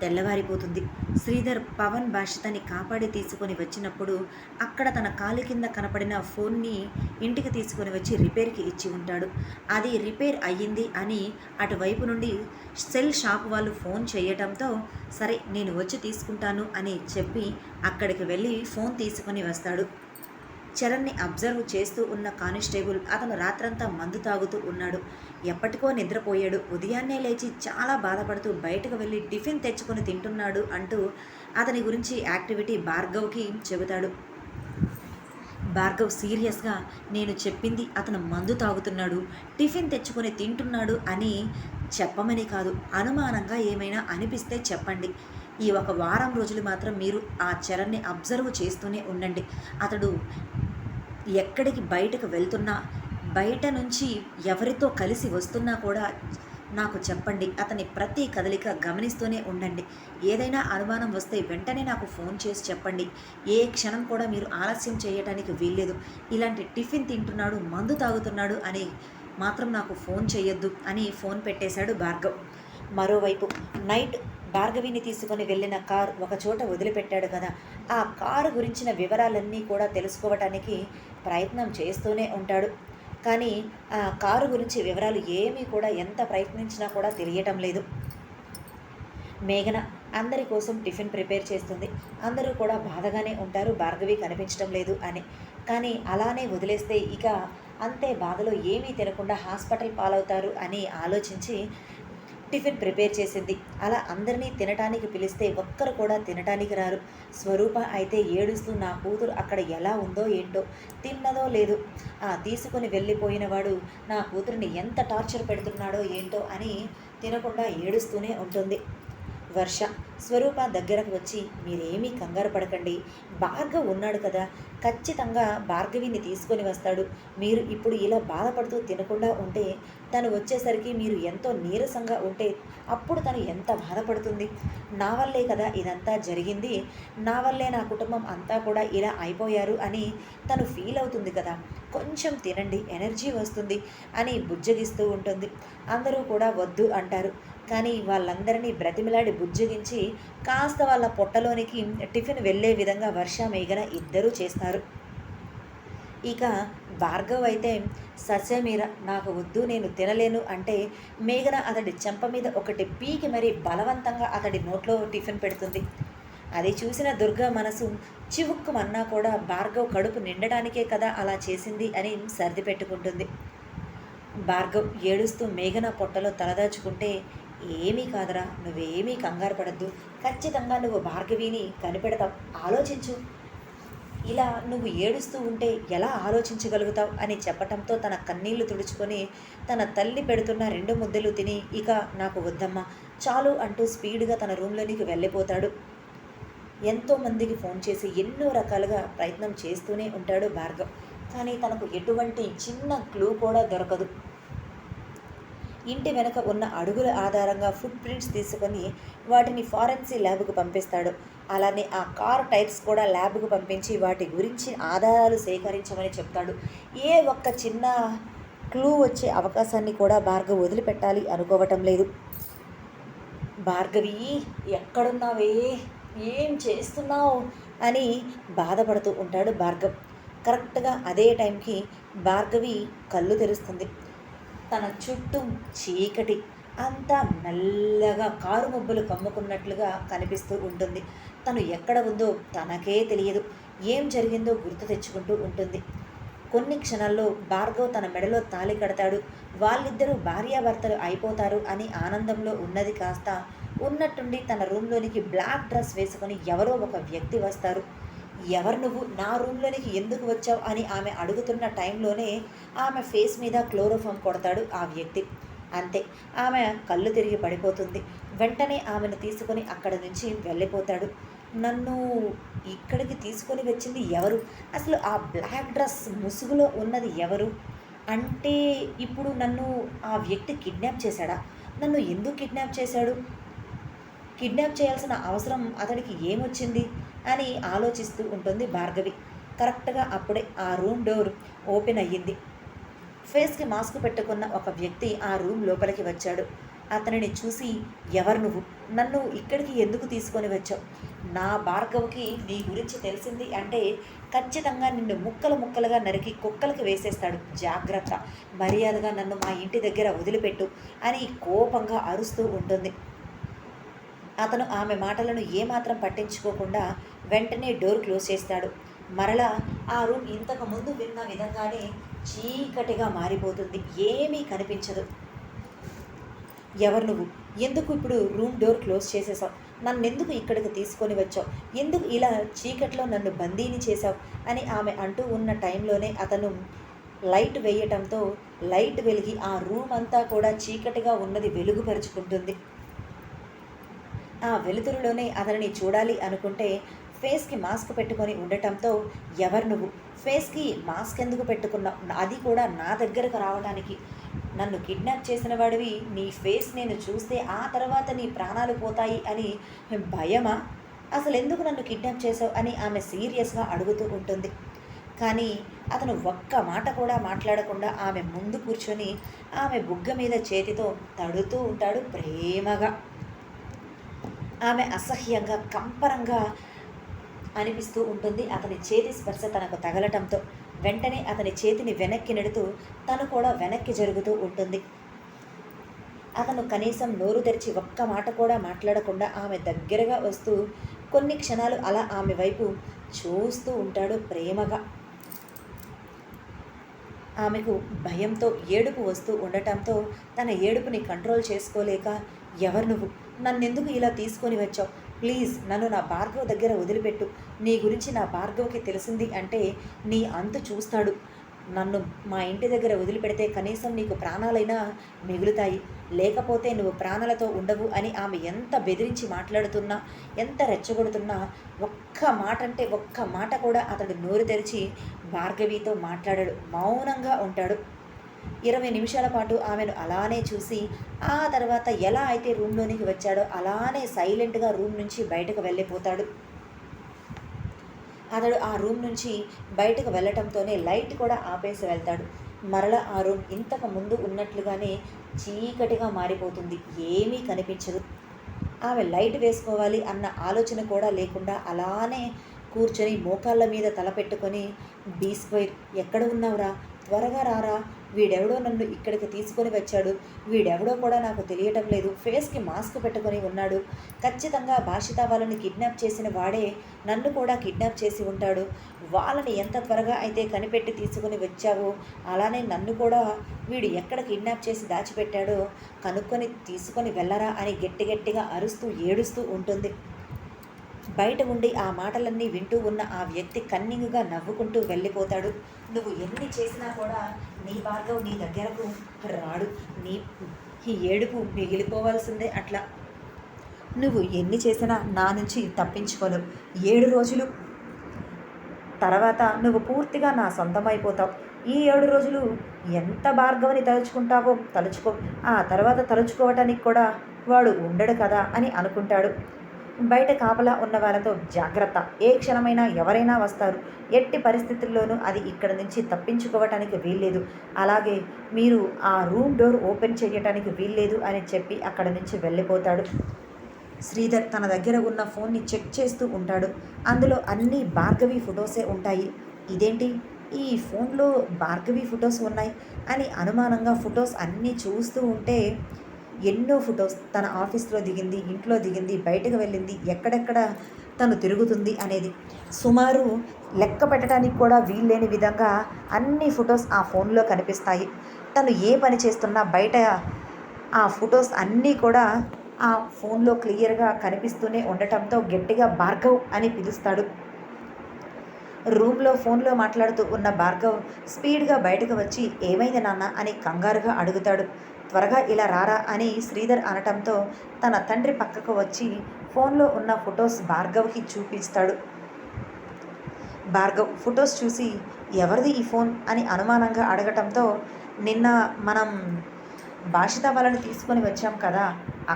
తెల్లవారిపోతుంది. శ్రీధర్ పవన్ భాషితని కాపాడి తీసుకొని వచ్చినప్పుడు అక్కడ తన కాలు కింద కనపడిన ఫోన్ని ఇంటికి తీసుకొని వచ్చి రిపేర్కి ఇచ్చి ఉంటాడు. అది రిపేర్ అయ్యింది అని అటువైపు నుండి సెల్ షాప్ వాళ్ళు ఫోన్ చేయటంతో సరే నేను వచ్చి తీసుకుంటాను అని చెప్పి అక్కడికి వెళ్ళి ఫోన్ తీసుకొని వస్తాడు. చరణ్ని అబ్జర్వ్ చేస్తూ ఉన్న కానిస్టేబుల్ అతను రాత్రంతా మందు తాగుతూ ఉన్నాడు. ఎప్పటికో నిద్రపోయాడు. ఉదయాన్నే లేచి చాలా బాధపడుతూ బయటకు వెళ్ళి టిఫిన్ తెచ్చుకొని తింటున్నాడు అంటూ అతని గురించి యాక్టివిటీ భార్గవ్కి చెబుతాడు. భార్గవ్ సీరియస్గా నేను చెప్పింది అతను మందు తాగుతున్నాడు టిఫిన్ తెచ్చుకొని తింటున్నాడు అని చెప్పమని కాదు అనుమానంగా ఏమైనా అనిపిస్తే చెప్పండి. ఈ ఒక వారం రోజులు మాత్రం మీరు ఆ చరణ్ని అబ్జర్వ్ చేస్తూనే ఉండండి. అతడు ఎక్కడికి బయటకు వెళ్తున్నా బయట నుంచి ఎవరితో కలిసి వస్తున్నా కూడా నాకు చెప్పండి. అతని ప్రతి కదలిక గమనిస్తూనే ఉండండి. ఏదైనా అనుమానం వస్తే వెంటనే నాకు ఫోన్ చేసి చెప్పండి. ఏ క్షణం కూడా మీరు ఆలస్యం చేయటానికి వీల్లేదు. ఇలాంటి టిఫిన్ తింటున్నాడు మందు తాగుతున్నాడు అని మాత్రం నాకు ఫోన్ చేయొద్దు అని ఫోన్ పెట్టేశాడు భార్గవ్. మరోవైపు నైట్ భార్గవిని తీసుకొని వెళ్ళిన కార్ ఒకచోట వదిలిపెట్టాడు కదా. ఆ కారు గురించిన వివరాలన్నీ కూడా తెలుసుకోవటానికి ప్రయత్నం చేస్తూనే ఉంటాడు. కానీ ఆ కారు గురించి వివరాలు ఏమీ కూడా ఎంత ప్రయత్నించినా కూడా తెలియటం లేదు. మేఘన అందరి కోసం టిఫిన్ ప్రిపేర్ చేస్తుంది. అందరూ కూడా బాధగానే ఉంటారు. భార్గవి కనిపించడం లేదు అని. కానీ అలానే వదిలేస్తే ఇక అంతే బాధలో ఏమీ తినకుండా హాస్పిటల్ పాలవుతారు అని ఆలోచించి టిఫిన్ ప్రిపేర్ చేసింది. అలా అందరినీ తినటానికి పిలిస్తే ఒక్కరు కూడా తినటానికి రారు. స్వరూప అయితే ఏడుస్తూ నా కూతురు అక్కడ ఎలా ఉందో ఏంటో తిన్నదో లేదు. ఆ తీసుకుని వెళ్ళిపోయిన వాడు నా కూతురిని ఎంత టార్చర్ పెడుతున్నాడో ఏంటో అని తినకుండా ఏడుస్తూనే ఉంటుంది. వర్ష స్వరూప దగ్గరకు వచ్చి మీరేమీ కంగారు పడకండి. భార్గవ్ ఉన్నాడు కదా. ఖచ్చితంగా భార్గవిని తీసుకొని వస్తాడు. మీరు ఇప్పుడు ఇలా బాధపడుతూ తినకుండా ఉంటే తను వచ్చేసరికి మీరు ఎంతో నీరసంగా ఉంటే అప్పుడు తను ఎంత బాధపడుతుంది? నా వల్లే కదా ఇదంతా జరిగింది. నా వల్లే నా కుటుంబం అంతా కూడా ఇలా అయిపోయారు అని తను ఫీల్ అవుతుంది కదా. కొంచెం తినండి. ఎనర్జీ వస్తుంది అని బుజ్జగిస్తూ ఉంటుంది. అందరూ కూడా వద్దు అంటారు. కానీ వాళ్ళందరినీ బ్రతిమిలాడి బుజ్జగించి కాస్త వాళ్ళ పొట్టలోనికి టిఫిన్ వెళ్ళే విధంగా వర్ష మేఘన ఇద్దరూ చేస్తారు. ఇక భార్గవ్ అయితే సస్యమీర నాకు వద్దు నేను తినలేను అంటే మేఘన అతడి చెంప మీద ఒకటి పీకి మరీ బలవంతంగా అతడి నోట్లో టిఫిన్ పెడుతుంది. అది చూసిన దుర్గా మనసు చివుక్కుమన్నా కూడా భార్గవ్ కడుపు నిండడానికే కదా అలా చేసింది అని సర్ది పెట్టుకుంటుంది. భార్గవ్ ఏడుస్తూ మేఘన పొట్టలో తలదాచుకుంటే ఏమీ కాదురా నువ్వేమీ కంగారు పడద్దు. ఖచ్చితంగా నువ్వు భార్గవిని కనిపెడతావు. ఆలోచించు. ఇలా నువ్వు ఏడుస్తూ ఉంటే ఎలా ఆలోచించగలుగుతావు అని చెప్పటంతో తన కన్నీళ్ళు తుడుచుకొని తన తల్లి పెడుతున్న రెండు ముద్దలు తిని ఇక నాకు వద్దమ్మా చాలు అంటూ స్పీడ్గా తన రూమ్లోనికి వెళ్ళిపోతాడు. ఎంతోమందికి ఫోన్ చేసి ఎన్నో రకాలుగా ప్రయత్నం చేస్తూనే ఉంటాడు భార్గవ్. కానీ తనకు ఎటువంటి చిన్న క్లూ కూడా దొరకదు. ఇంటి వెనక ఉన్న అడుగుల ఆధారంగా ఫుట్ ప్రింట్స్ తీసుకొని వాటిని ఫారెన్సీ ల్యాబ్కు పంపిస్తాడు. అలానే ఆ కార్ టైర్స్ కూడా ల్యాబ్కు పంపించి వాటి గురించి ఆధారాలు సేకరించమని చెప్తాడు. ఏ ఒక్క చిన్న క్లూ వచ్చే అవకాశాన్ని కూడా భార్గవ్ వదిలిపెట్టాలి అనుకోవటం లేదు. భార్గవి ఎక్కడున్నావే? ఏం చేస్తున్నావు? అని బాధపడుతూ ఉంటాడు భార్గవ్. కరెక్ట్గా అదే టైంకి భార్గవి కళ్ళు తెరుస్తుంది. తన చుట్టూ చీకటి అంతా నల్లగా కారు మబ్బులు కమ్ముకున్నట్లుగా కనిపిస్తూ ఉంటుంది. తను ఎక్కడ ఉందో తనకే తెలియదు. ఏం జరిగిందో గుర్తు తెచ్చుకుంటూ ఉంటుంది. కొన్ని క్షణాల్లో భార్గవ్ తన మెడలో తాళి కడతాడు. వాళ్ళిద్దరూ భార్యాభర్తలు అయిపోతారు అని ఆనందంలో ఉన్నది కాస్త ఉన్నట్టుండి తన రూమ్లోనికి బ్లాక్ డ్రెస్ వేసుకొని ఎవరో ఒక వ్యక్తి వస్తారు. ఎవరు నువ్వు? నా రూమ్లోనికి ఎందుకు వచ్చావు అని ఆమె అడుగుతున్న టైంలోనే ఆమె ఫేస్ మీద క్లోరోఫామ్ కొడతాడు ఆ వ్యక్తి. అంతే ఆమె కళ్ళు తిరిగి పడిపోతుంది. వెంటనే ఆమెను తీసుకొని అక్కడి నుంచి వెళ్ళిపోతాడు. నన్ను ఇక్కడికి తీసుకొని వచ్చింది ఎవరు? అసలు ఆ బ్లాక్ డ్రెస్ ముసుగులో ఉన్నది ఎవరు? అంటే ఇప్పుడు నన్ను ఆ వ్యక్తి కిడ్నాప్ చేశాడా? నన్ను ఎందుకు కిడ్నాప్ చేశాడు? కిడ్నాప్ చేయాల్సిన అవసరం అతడికి ఏమొచ్చింది? అని ఆలోచిస్తూ ఉంటుంది భార్గవి. కరెక్ట్గా అప్పుడే ఆ రూమ్ డోర్ ఓపెన్ అయ్యింది. ఫేస్కి మాస్క్ పెట్టుకున్న ఒక వ్యక్తి ఆ రూమ్ లోపలికి వచ్చాడు. అతనిని చూసి ఎవరు నువ్వు? నన్ను ఇక్కడికి ఎందుకు తీసుకొని వచ్చావు? నా భార్గవ్కి నీ గురించి తెలిసింది అంటే ఖచ్చితంగా నిన్ను ముక్కలు ముక్కలుగా నరికి కుక్కలకి వేసేస్తాడు. జాగ్రత్త. మర్యాదగా నన్ను మా ఇంటి దగ్గర వదిలిపెట్టు అని కోపంగా అరుస్తూ ఉంటుంది. అతను ఆమె మాటలను ఏమాత్రం పట్టించుకోకుండా వెంటనే డోర్ క్లోజ్ చేస్తాడు. మరలా ఆ రూమ్ ఇంతకు ముందు విన్న విధంగానే చీకటిగా మారిపోతుంది. ఏమీ కనిపించదు. ఎవరు నువ్వు? ఎందుకు ఇప్పుడు రూమ్ డోర్ క్లోజ్ చేసేసావు? నన్ను ఎందుకు ఇక్కడికి తీసుకొని వచ్చావు? ఎందుకు ఇలా చీకట్లో నన్ను బందీని చేశావు? అని ఆమె అంటూ ఉన్న టైంలోనే అతను లైట్ వేయటంతో లైట్ వెలిగి ఆ రూమ్ అంతా కూడా చీకటిగా ఉన్నది వెలుగుపరుచుకుంటుంది. ఆ వెలుతురులోనే అతనిని చూడాలి అనుకుంటే ఫేస్కి మాస్క్ పెట్టుకొని ఉండటంతో ఎవరు నువ్వు? ఫేస్కి మాస్క్ ఎందుకు పెట్టుకున్నావు? అది కూడా నా దగ్గరకు రావడానికి. నన్ను కిడ్నాప్ చేసిన వాడివి. నీ ఫేస్ నేను చూస్తే ఆ తర్వాత నీ ప్రాణాలు పోతాయి అని. భయమా? అసలు ఎందుకు నన్ను కిడ్నాప్ చేసావు అని ఆమె సీరియస్గా అడుగుతూ ఉంటుంది. కానీ అతను ఒక్క మాట కూడా మాట్లాడకుండా ఆమె ముందు కూర్చొని ఆమె బుగ్గ మీద చేతితో తడుతూ ఉంటాడు ప్రేమగా. ఆమె అసహ్యంగా కంపరంగా అనిపిస్తూ ఉంటుంది. అతని చేతి స్పర్శ తనకు తగలటంతో. వెంటనే అతని చేతిని వెనక్కి నెడుతూ తను కూడా వెనక్కి జరుగుతూ ఉంటుంది. అతను కనీసం నోరు తెరిచి ఒక్క మాట కూడా మాట్లాడకుండా ఆమె దగ్గరగా వస్తూ కొన్ని క్షణాలు అలా ఆమె వైపు చూస్తూ ఉంటాడు ప్రేమగా. ఆమెకు భయంతో ఏడుపు వస్తూ ఉండటంతో తన ఏడుపుని కంట్రోల్ చేసుకోలేక ఎవరు నువ్వు? నన్నెందుకు ఇలా తీసుకొని వచ్చావు? ప్లీజ్ నన్ను నా భార్గవ దగ్గర వదిలిపెట్టు. నీ గురించి నా భార్గవకి తెలిసింది అంటే నీ అంతు చూస్తాడు. నన్ను మా ఇంటి దగ్గర వదిలిపెడితే కనీసం నీకు ప్రాణాలైనా మిగులుతాయి. లేకపోతే నువ్వు ప్రాణాలతో ఉండవు అని ఆమె ఎంత బెదిరించి మాట్లాడుతున్నా ఎంత రెచ్చగొడుతున్నా ఒక్క మాట అంటే ఒక్క మాట కూడా అతడు నోరు తెరిచి భార్గవితో మాట్లాడాడు. మౌనంగా ఉంటాడు. ఇరవై నిమిషాల పాటు ఆమెను అలానే చూసి ఆ తర్వాత ఎలా అయితే రూమ్లోనికి వచ్చాడో అలానే సైలెంట్గా రూమ్ నుంచి బయటకు వెళ్ళిపోతాడు. అతడు ఆ రూమ్ నుంచి బయటకు వెళ్ళటంతోనే లైట్ కూడా ఆపేసి వెళ్తాడు. మరల ఆ రూమ్ ఇంతకు ముందు ఉన్నట్లుగానే చీకటిగా మారిపోతుంది. ఏమీ కనిపించదు. ఆమె లైట్ వేసుకోవాలి అన్న ఆలోచన కూడా లేకుండా అలానే కూర్చొని మోకాళ్ళ మీద తలపెట్టుకొని బీ ఎక్కడ ఉన్నావురా? త్వరగా రారా? వీడెవడో నన్ను ఇక్కడికి తీసుకొని వచ్చాడు. వీడెవడో కూడా నాకు తెలియటం లేదు. ఫేస్కి మాస్క్ పెట్టుకొని ఉన్నాడు. ఖచ్చితంగా భాషిత వాళ్ళని కిడ్నాప్ చేసిన వాడే నన్ను కూడా కిడ్నాప్ చేసి ఉంటాడు. వాళ్ళని ఎంత త్వరగా అయితే కనిపెట్టి తీసుకొని వచ్చావో అలానే నన్ను కూడా వీడు ఎక్కడ కిడ్నాప్ చేసి దాచిపెట్టాడో కనుక్కొని తీసుకొని వెళ్ళరా అని గట్టి గట్టిగా అరుస్తూ ఏడుస్తూ ఉంటుంది. బయట ఉండి ఆ మాటలన్నీ వింటూ ఉన్న ఆ వ్యక్తి కన్నింగుగా నవ్వుకుంటూ వెళ్ళిపోతాడు. నువ్వు ఎన్ని చేసినా కూడా నీ భార్గవ్ నీ దగ్గరకు రాడు. నీ ఈ ఏడుపు మిగిలిపోవాల్సిందే అట్లా. నువ్వు ఎన్ని చేసినా నా నుంచి తప్పించుకోలేవు. ఏడు రోజులు తర్వాత నువ్వు పూర్తిగా నా సొంతమైపోతావు. ఈ ఏడు రోజులు ఎంత భార్గవని తలుచుకుంటావో తలుచుకో. ఆ తర్వాత తలుచుకోవటానికి కూడా వాడు ఉండడు కదా అని అనుకుంటాడు. బయట కాపలా ఉన్న వాళ్ళతో జాగ్రత్త. ఏ క్షణమైనా ఎవరైనా వస్తారు. ఎట్టి పరిస్థితుల్లోనూ అది ఇక్కడ నుంచి తప్పించుకోవటానికి వీల్లేదు. అలాగే మీరు ఆ రూమ్ డోర్ ఓపెన్ చేయటానికి వీల్లేదు అని చెప్పి అక్కడ నుంచి వెళ్ళిపోతాడు. శ్రీధర్ తన దగ్గర ఉన్న ఫోన్ని చెక్ చేస్తూ ఉంటాడు. అందులో అన్ని భార్గవి ఫొటోసే ఉంటాయి. ఇదేంటి? ఈ ఫోన్లో భార్గవి ఫొటోస్ ఉన్నాయి అని అనుమానంగా ఫొటోస్ అన్నీ చూస్తూ ఉంటే ఎన్నో ఫొటోస్ తన ఆఫీస్లో దిగింది ఇంట్లో దిగింది బయటకు వెళ్ళింది ఎక్కడెక్కడ తను తిరుగుతుంది అనేది. సుమారు లెక్క పెట్టడానికి కూడా వీల్లేని విధంగా అన్ని ఫొటోస్ ఆ ఫోన్లో కనిపిస్తాయి. తను ఏ పని చేస్తున్నా బయట ఆ ఫొటోస్ అన్నీ కూడా ఆ ఫోన్లో క్లియర్గా కనిపిస్తూనే ఉండటంతో గట్టిగా భార్గవ్ అని పిలుస్తాడు. రూమ్లో ఫోన్లో మాట్లాడుతూ ఉన్న భార్గవ్ స్పీడ్గా బయటకు వచ్చి ఏమైంది నాన్న? అని కంగారుగా అడుగుతాడు. త్వరగా ఇలా రారా అని శ్రీధర్ అనటంతో తన తండ్రి పక్కకు వచ్చి ఫోన్లో ఉన్న ఫొటోస్ భార్గవ్కి చూపిస్తాడు. భార్గవ్ ఫొటోస్ చూసి ఎవరిది ఈ ఫోన్ అని అనుమానంగా అడగటంతో నిన్న మనం భాషిత వాళ్ళని తీసుకొని వచ్చాం కదా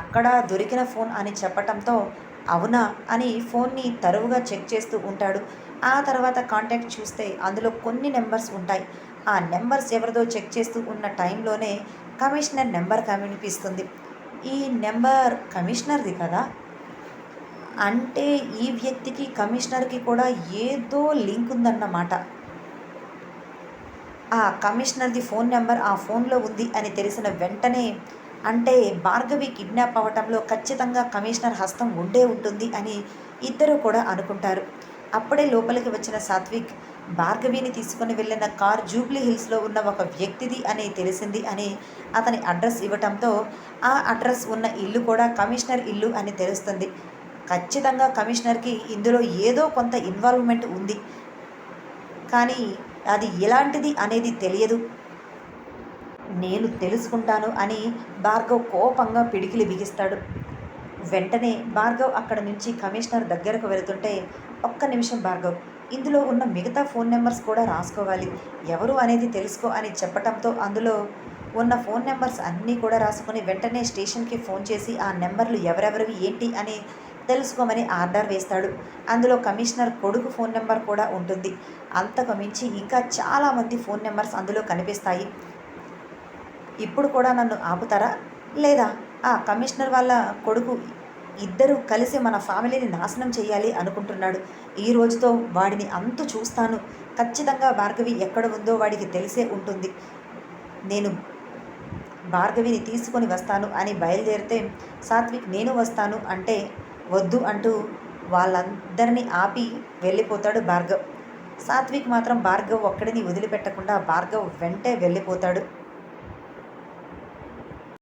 అక్కడ దొరికిన ఫోన్ అని చెప్పటంతో అవునా అని ఫోన్ని తరువుగా చెక్ చేస్తూ ఉంటాడు. ఆ తర్వాత కాంటాక్ట్ చూస్తే అందులో కొన్ని నెంబర్స్ ఉంటాయి. ఆ నెంబర్స్ ఎవరిదో చెక్ చేస్తూ ఉన్న టైంలోనే కమిషనర్ నెంబర్ కనిపిస్తుంది ఈ నెంబర్ కమిషనర్ది కదా? అంటే ఈ వ్యక్తికి కమిషనర్కి కూడా ఏదో లింక్ ఉందన్నమాట. ఆ కమిషనర్ది ఫోన్ నెంబర్ ఆ ఫోన్లో ఉంది అని తెలిసిన వెంటనే అంటే భార్గవి కిడ్నాప్ అవ్వటంలో ఖచ్చితంగా కమిషనర్ హస్తం ఉండే ఉంటుంది అని ఇద్దరు కూడా అనుకుంటారు. అప్పుడే లోపలికి వచ్చిన సాత్విక్ భార్గవిని తీసుకుని వెళ్ళిన కార్ జూబ్లీ హిల్స్లో ఉన్న ఒక వ్యక్తిది అని తెలిసింది అని అతని అడ్రస్ ఇవ్వటంతో ఆ అడ్రస్ ఉన్న ఇల్లు కూడా కమిషనర్ ఇల్లు అని తెలుస్తుంది. ఖచ్చితంగా కమిషనర్కి ఇందులో ఏదో కొంత ఇన్వాల్వ్మెంట్ ఉంది. కానీ అది ఎలాంటిది అనేది తెలియదు. నేను తెలుసుకుంటాను అని భార్గవ్ కోపంగా పిడికిలి బిగిస్తాడు. వెంటనే భార్గవ్ అక్కడ నుంచి కమిషనర్ దగ్గరకు వెళుతుంటే ఒక్క నిమిషం భార్గవ్ ఇందులో ఉన్న మిగతా ఫోన్ నెంబర్స్ కూడా రాసుకోవాలి. ఎవరు అనేది తెలుసుకో అని చెప్పటంతో అందులో ఉన్న ఫోన్ నెంబర్స్ అన్నీ కూడా రాసుకొని వెంటనే స్టేషన్కి ఫోన్ చేసి ఆ నెంబర్లు ఎవరెవరివి ఏంటి అని తెలుసుకోమని ఆర్డర్ వేస్తాడు. అందులో కమిషనర్ కొడుకు ఫోన్ నెంబర్ కూడా ఉంటుంది. అంతకు మించి ఇంకా చాలామంది ఫోన్ నెంబర్స్ అందులో కనిపిస్తాయి. ఇప్పుడు కూడా నన్ను ఆపుతారా? లేదా? ఆ కమిషనర్ వాళ్ళ కొడుకు ఇద్దరు కలిసి మన ఫ్యామిలీని నాశనం చేయాలి అనుకుంటున్నాడు. ఈ రోజుతో వాడిని అంతు చూస్తాను. ఖచ్చితంగా భార్గవి ఎక్కడ ఉందో వాడికి తెలిసే ఉంటుంది. నేను భార్గవిని తీసుకొని వస్తాను అని బయలుదేరితే సాత్విక్ నేను వస్తాను అంటే వద్దు అంటూ వాళ్ళందరినీ ఆపి వెళ్ళిపోతాడు భార్గవ్. సాత్విక్ మాత్రం భార్గవ్ ఒక్కడిని వదిలిపెట్టకుండా భార్గవ్ వెంటే వెళ్ళిపోతాడు.